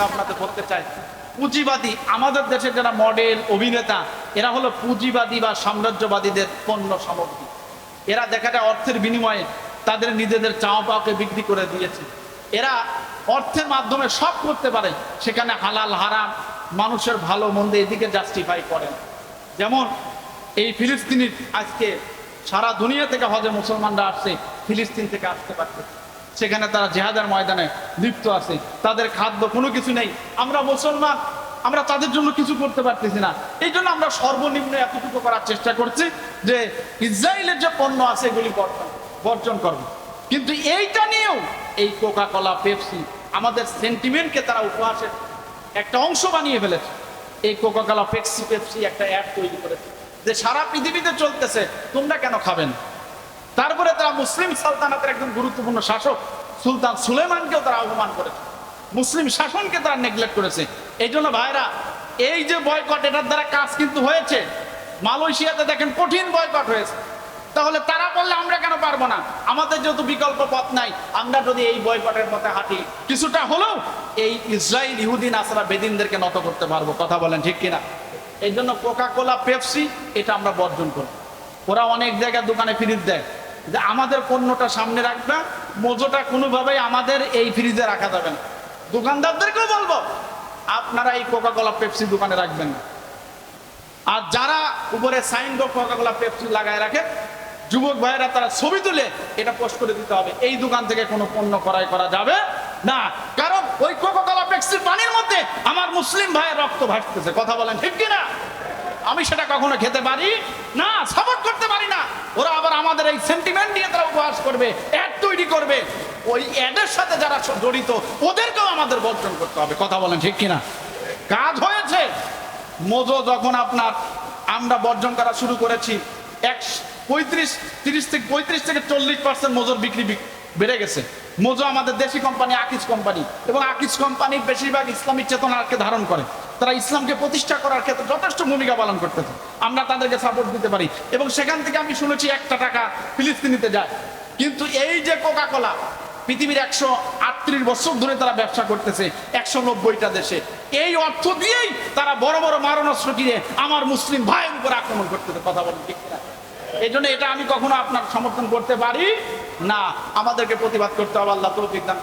কথা আপনাদের বলতে চাই, পুঁজিবাদী আমাদের দেশের যারা মডেল অভিনেতা, এরা হলো পুঁজিবাদী বা সাম্রাজ্যবাদীদের পণ্য সামগ্রী। এরা দেখা যায় অর্থের বিনিময়ে তাদের নিজেদের চাওয়া পাওয়াকে বিক্রি করে দিয়েছে। এরা অর্থের মাধ্যমে সব করতে পারে, সেখানে হালাল, হারাম, মানুষের ভালো, মন্দ এদিকে জাস্টিফাই করেন। যেমন এই ফিলিস্তিনি আজকে সারা দুনিয়া থেকে হজে মুসলমানরা আসছে, ফিলিস্তিন থেকে আসতে পারছে। সেখানে তারা জেহাদের ময়দানে লিপ্ত আছে। তাদের খাদ্য কোনো কিছু নেই। আমরা মুসলমান, আমরা তাদের জন্য কিছু করতে পারতেছি না। এই জন্য আমরা সর্বনিম্ন এতটুকু করার চেষ্টা করছি যে ইসরায়েলের যে পণ্য আছে এগুলি বর্জন বর্জন করব। কিন্তু এইটা নিয়েও এই কোকা কলা পেপসি আমাদের সেন্টিমেন্টকে তারা উপহাসের একটা অংশ বানিয়ে ফেলেছে। এই কোকা কলা পেপসি পেপসি একটা অ্যাপ তৈরি করেছে। যে সারা পৃথিবীতে চলতেছে, তোমরা কেন খাবেন তারা মুসলিম সালতানাতের একজন গুরুত্বপূর্ণ শাসক, সুলতান সুলেমানকেও তারা অপমান করেছে। মুসলিম শাসনকে তারা নেগলেক্ট করেছে। এই জন্য ভাইরা, এই যে বয়কট এটার দ্বারা কাজ কিন্তু হয়েছে। মালয়েশিয়াতে দেখেন কঠিন বয়কট হয়েছে। তাহলে তারা বললে আমরা কেন পারব না? আমাদের যেহেতু বিকল্প পথ নাই, আমরা যদি এই বয়কটের পথে হাঁটি, কিছুটা হলেও এই ইসরায়েল ইহুদিন আসরা বেদিনদেরকে নত করতে পারব। কথা বলেন ঠিক কিনা? এই জন্য কোকা কোলা পেপসি এটা আমরা বর্জন করি ওরা অনেক জায়গায় দোকানে ফ্রিজ দেয়। যে আমাদের পণ্যটা সামনে রাখবে, মজোটা কোনোভাবেই আমাদের এই ফ্রিজে রাখা যাবে না। দোকানদারদেরকেও বলব, আপনারা এই কোকা কোলা পেপসি দোকানে রাখবেন না। আর যারা উপরে sign board Coca Cola Pepsi লাগায় রাখে, যুবক ভাইয়েরা, তারা ছবি তুলে এটা পোস্ট করে দিতে হবে। এই দোকান থেকে কোনো পণ্য ক্রয় করা যাবে না। কারণ ওই কোকা কোলা পেপসির পানির মধ্যে আমার মুসলিম ভাইয়ের রক্ত ভাসতেছে। কথা বলেন ঠিক কিনা? আমি সেটা কখনো খেতে পারি না সাপোর্ট করতে পারি না। ওরা আবার আমাদের এই সেন্টিমেন্ট নিয়ে তারা উপহাস করবে অ্যাড তৈরি করবে। ওই অ্যাডের সাথে যারা জড়িত, ওদেরকেও আমাদের বর্জন করতে হবে। কথা বলেন ঠিক কিনা? কাজ হয়েছে। মোজো যখন আপনার, আমরা বর্জন করা শুরু করেছি, এক পঁয়ত্রিশ, তিরিশ থেকে পঁয়ত্রিশ থেকে চল্লিশ পার্সেন্ট মোজোর বিক্রি বেড়ে গেছে। মোজো আমাদের দেশি কোম্পানি আকিজ কোম্পানি এবং আকিজ কোম্পানি বেশিরভাগ ইসলামিক চেতনাকে ধারণ করে। তারা ইসলামকে প্রতিষ্ঠা করার ক্ষেত্রে যথেষ্ট ভূমিকা পালন করতেছে। আমরা তাদেরকে সাপোর্ট দিতে পারি। এবং সেখান থেকে আমি শুনেছি একটা টাকা ফিলিস্তিনিতে যায়। কিন্তু এই যে কোকা কোলা পৃথিবীর একশো আটত্রিশ বছর ধরে তারা ব্যবসা করতেছে একশো নব্বইটা দেশে। এই অর্থ দিয়েই তারা বড় বড় মারণাস্ত্র কিনে আমার মুসলিম ভাইয়ের উপর আক্রমণ করতেছে, কথা বলেন এই জন্য এটা আমি কখনো আপনার সমর্থন করতে পারি না। আমাদেরকে প্রতিবাদ করতে হবে, আল্লাহ তৌফিক দান।